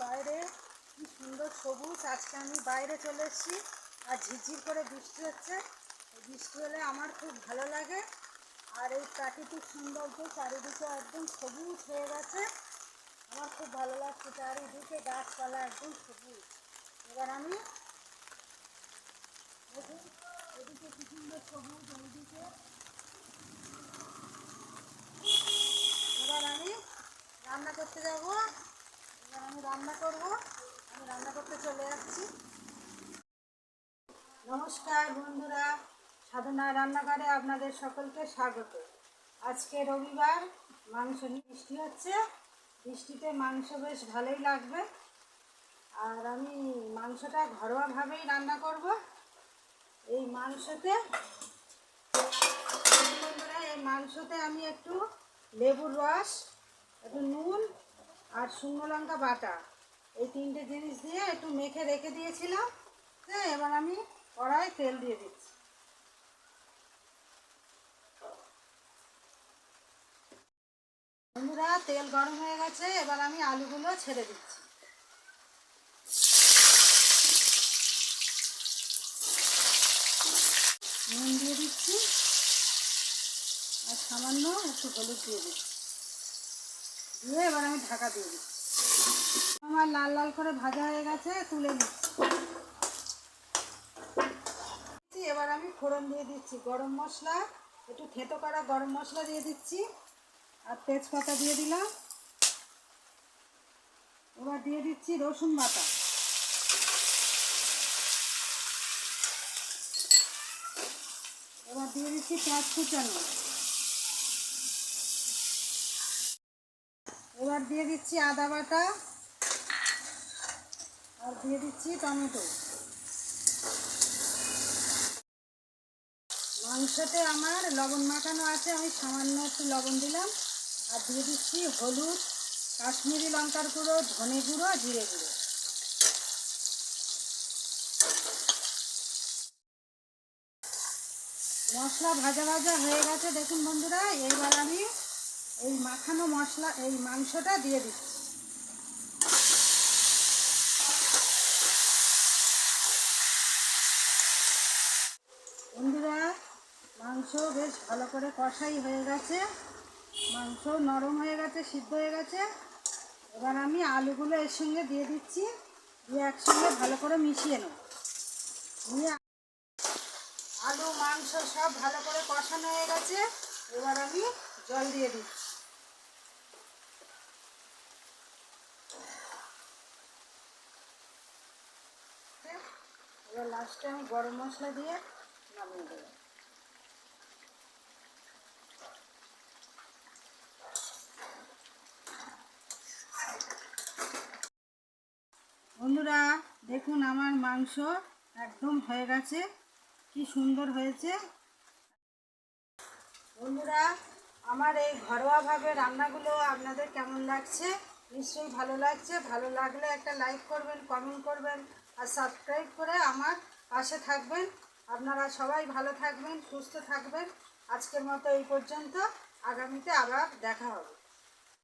বাইরে। কি সুন্দর সবুজ। আজকে আমি বাইরে চলে এসেছি আর ঝিরঝির করে বৃষ্টি হচ্ছে। বৃষ্টি হলে আমার খুব ভালো লাগে। আর এই প্রাকৃতিক সৌন্দর্য চারিদিকে একদম সবুজ হয়ে গেছে। আমার খুব ভালো লাগছে চারিদিকে গাছপালা একদম সবুজ। এবার আমি এদিকে কি সুন্দর সবুজ ওইদিকে এবার আমি রান্না করতে যাব। আমি রান্না করব। আমি রান্না করতে চলে যাচ্ছি। নমস্কার বন্ধুরা, সাধনা রান্নাঘরে আপনাদের সকলকে স্বাগত। আজকে রবিবার, মাংস বৃষ্টি হচ্ছে। বৃষ্টিতে মাংস বেশ ভালোই লাগবে। আর আমি মাংসটা ঘরোয়াভাবেই রান্না করব। এই মাংসতে, বন্ধুরা, এই মাংসতে আমি একটু লেবুর রস, একটু নুন আর শুকনো লঙ্কা বাটা। এই তিনটে জিনিস দিয়ে একটু মেখে রেখে দিয়েছিলাম হ্যাঁ এবার আমি কড়াই তেল দিয়ে দিচ্ছি। বন্ধুরা, তেল গরম হয়ে গেছে, এবার আমি আলুগুলো ছেড়ে দিচ্ছি। নুন দিয়ে দিচ্ছি, আর সামান্য একটু হলুদ দিয়ে দিচ্ছি। দিয়ে এবার আমি ঢাকা দিয়ে দিচ্ছি। আমার লাল লাল করে ভাজা হয়ে গেছে, তুলে নিচ্ছি। এবার আমি ফোড়ন দিয়ে দিচ্ছি গরম মশলা। একটু থেতো করা গরম মশলা দিয়ে দিচ্ছি। আর তেজপাতা দিয়ে দিলাম। এবার দিয়ে দিচ্ছি রসুন বাটা। এবার দিয়ে দিচ্ছি পেঁয়াজ কুচানো। এবার দিয়ে দিচ্ছি আদা বাটা আর দিয়ে দিচ্ছি টমেটো। মাংসতে আমার লবণ মাখানো আছে, আমি সামান্য একটু লবণ দিলাম। আর দিয়ে দিচ্ছি হলুদ, কাশ্মীরি লঙ্কার গুঁড়ো, ধনে গুঁড়ো, জিরে গুঁড়ো। মশলা ভাজা ভাজা হয়ে গেছে, দেখুন বন্ধুরা এইবার আমি এই মাখানো মশলা, এই মাংসটা দিয়ে দিচ্ছি। বন্ধুরা, মাংস বেশ ভালো করে কষাই হয়ে গেছে। মাংস নরম হয়ে গেছে, সিদ্ধ হয়ে গেছে। এবার আমি আলুগুলো এর সঙ্গে দিয়ে দিচ্ছি, দিয়ে একসঙ্গে ভালো করে মিশিয়ে নেব। নিয়ে আলু, মাংস সব ভালো করে কষানো হয়ে গেছে। এবার আমি জল দিয়ে দিচ্ছি। এবার লাস্টে আমি গরম মশলা দিয়ে নামিয়ে দেবো। বন্ধুরা, দেখুন আমার মাংস একদম হয়ে গেছে। কি সুন্দর হয়েছে। বন্ধুরা, আমার এই ঘরোয়াভাবে রান্নাগুলো আপনাদের কেমন লাগছে? নিশ্চয়ই ভালো লাগছে, ভালো লাগলে একটা লাইক করবেন কমেন্ট করবেন, আর সাবস্ক্রাইব করে আমার পাশে থাকবেন। আপনারা সবাই ভালো থাকবেন, সুস্থ থাকবেন। আজকের মতো এই পর্যন্ত, আগামীতে আবার দেখা হবে।